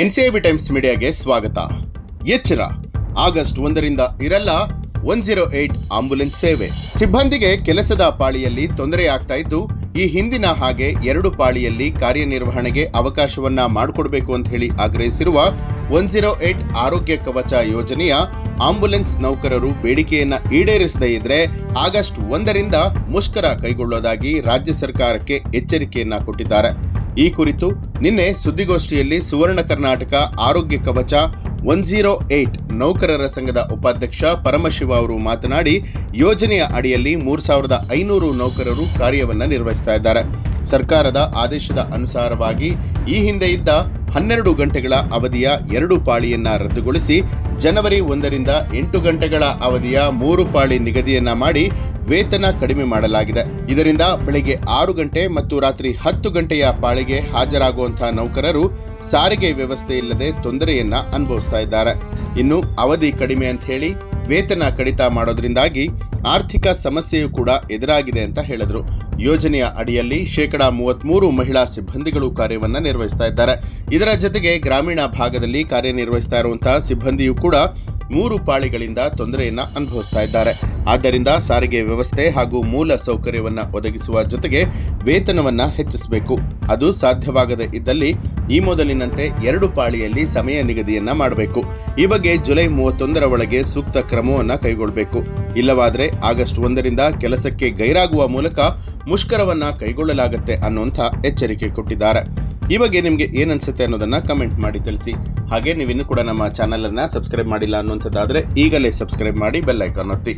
NCIB times ಮೀಡಿಯಾಗೆ ಸ್ವಾಗತ. ಎಚ್ಚರ. August ಒಂದರಿಂದ ಇರಲ್ಲ ಒನ್ ಜೀರೋ ಏಟ್ ಆಂಬುಲೆನ್ಸ್ ಸೇವೆ. ಸಿಬ್ಬಂದಿಗೆ ಕೆಲಸದ ಪಾಳಿಯಲ್ಲಿ ತೊಂದರೆಯಾಗ್ತಾ ಇದ್ದು, ಈ ಹಿಂದಿನ ಹಾಗೆ ಎರಡು ಪಾಳಿಯಲ್ಲಿ ಕಾರ್ಯನಿರ್ವಹಣೆಗೆ ಅವಕಾಶವನ್ನ ಮಾಡಿಕೊಡಬೇಕು ಅಂತ ಹೇಳಿ ಆಗ್ರಹಿಸಿರುವ ಒನ್ ಜೀರೋ ಏಟ್ ಆರೋಗ್ಯ ಕವಚ ಯೋಜನೆಯ ಆಂಬುಲೆನ್ಸ್ ನೌಕರರು ಬೇಡಿಕೆಯನ್ನ ಈಡೇರಿಸದೇ ಇದ್ರೆ ಆಗಸ್ಟ್ ಒಂದರಿಂದ ಮುಷ್ಕರ ಕೈಗೊಳ್ಳೋದಾಗಿ ರಾಜ್ಯ ಸರ್ಕಾರಕ್ಕೆ ಎಚ್ಚರಿಕೆಯನ್ನ ಕೊಟ್ಟಿದ್ದಾರೆ. ಈ ಕುರಿತು ನಿನ್ನೆ ಸುದ್ದಿಗೋಷ್ಠಿಯಲ್ಲಿ ಸುವರ್ಣ ಕರ್ನಾಟಕ ಆರೋಗ್ಯ ಕವಚ ಒನ್ ಜೀರೋ ಏಟ್ ನೌಕರರ ಸಂಘದ ಉಪಾಧ್ಯಕ್ಷ ಪರಮಶಿವ ಅವರು ಮಾತನಾಡಿ, ಯೋಜನೆಯ ಅಡಿಯಲ್ಲಿ ಮೂರು ಸಾವಿರದ ಐನೂರು ನೌಕರರು ಕಾರ್ಯವನ್ನು ನಿರ್ವಹಿಸ್ತಾ ಇದ್ದಾರೆ. ಸರ್ಕಾರದ ಆದೇಶದ ಅನುಸಾರವಾಗಿ ಈ ಹಿಂದೆ ಇದ್ದ ಹನ್ನೆರಡು ಗಂಟೆಗಳ ಅವಧಿಯ ಎರಡು ಪಾಳಿಯನ್ನ ರದ್ದುಗೊಳಿಸಿ ಜನವರಿ ಒಂದರಿಂದ ಎಂಟು ಗಂಟೆಗಳ ಅವಧಿಯ ಮೂರು ಪಾಳಿ ನಿಗದಿಯನ್ನ ಮಾಡಿ ವೇತನ ಕಡಿಮೆ ಮಾಡಲಾಗಿದೆ. ಇದರಿಂದ ಬೆಳಗ್ಗೆ ಆರು ಗಂಟೆ ಮತ್ತು ರಾತ್ರಿ ಹತ್ತು ಗಂಟೆಯ ಪಾಳಿಗೆ ಹಾಜರಾಗುವಂತಹ ನೌಕರರು ಸಾರಿಗೆ ವ್ಯವಸ್ಥೆ ಇಲ್ಲದೆ ತೊಂದರೆಯನ್ನ ಅನುಭವಿಸ್ತಾ ಇದ್ದಾರೆ. ಇನ್ನು ಅವಧಿ ಕಡಿಮೆ ಅಂತ ಹೇಳಿ ವೇತನ ಕಡಿತ ಮಾಡೋದ್ರಿಂದಾಗಿ ಆರ್ಥಿಕ ಸಮಸ್ಯೆಯೂ ಕೂಡ ಎದುರಾಗಿದೆ ಅಂತ ಹೇಳಿದ್ರು. ಯೋಜನೆಯ ಅಡಿಯಲ್ಲಿ ಶೇಕಡಾ ಮೂವತ್ಮೂರು ಮಹಿಳಾ ಸಿಬ್ಬಂದಿಗಳು ಕಾರ್ಯವನ್ನು ನಿರ್ವಹಿಸ್ತಾ ಇದ್ದಾರೆ. ಇದರ ಜೊತೆಗೆ ಗ್ರಾಮೀಣ ಭಾಗದಲ್ಲಿ ಕಾರ್ಯನಿರ್ವಹಿಸ್ತಾ ಇರುವಂತಹ ಸಿಬ್ಬಂದಿಯೂ ಕೂಡ ಮೂರು ಪಾಳಿಗಳಿಂದ ತೊಂದರೆಯನ್ನ ಅನುಭವಿಸ್ತಾ ಇದ್ದಾರೆ. ಆದ್ದರಿಂದ ಸಾರಿಗೆ ವ್ಯವಸ್ಥೆ ಹಾಗೂ ಮೂಲ ಸೌಕರ್ಯವನ್ನ ಒದಗಿಸುವ ಜೊತೆಗೆ ವೇತನವನ್ನ ಹೆಚ್ಚಿಸಬೇಕು. ಅದು ಸಾಧ್ಯವಾಗದೇ ಇದ್ದಲ್ಲಿ ಈ ಮೊದಲಿನಂತೆ ಎರಡು ಪಾಳಿಯಲ್ಲಿ ಸಮಯ ನಿಗದಿಯನ್ನ ಮಾಡಬೇಕು. ಈ ಬಗ್ಗೆ ಜುಲೈ ಮೂವತ್ತೊಂದರ ಒಳಗೆ ಸೂಕ್ತ ಕ್ರಮವನ್ನು ಕೈಗೊಳ್ಳಬೇಕು ಇಲ್ಲವಾದರೆ ಆಗಸ್ಟ್ ಒಂದರಿಂದ ಕೆಲಸಕ್ಕೆ ಗೈರಾಗುವ ಮೂಲಕ ಮುಷ್ಕರವನ್ನ ಕೈಗೊಳ್ಳಲಾಗುತ್ತೆ ಅನ್ನುವಂಥ ಎಚ್ಚರಿಕೆ ಕೊಟ್ಟಿದ್ದಾರೆ. ಈ ಬಗ್ಗೆ ನಿಮಗೆ ಏನು ಅನಿಸುತ್ತೆ ಅನ್ನೋದನ್ನು ಕಮೆಂಟ್ ಮಾಡಿ ತಿಳಿಸಿ. ಹಾಗೆ ನೀವಿನ್ನೂ ಕೂಡ ನಮ್ಮ ಚಾನಲನ್ನು ಸಬ್ಸ್ಕ್ರೈಬ್ ಮಾಡಿಲ್ಲ ಅನ್ನುವಂಥದ್ದಾದರೆ ಈಗಲೇ ಸಬ್ಸ್ಕ್ರೈಬ್ ಮಾಡಿ ಬೆಲ್ ಐಕಾನ್ ಒತ್ತಿ.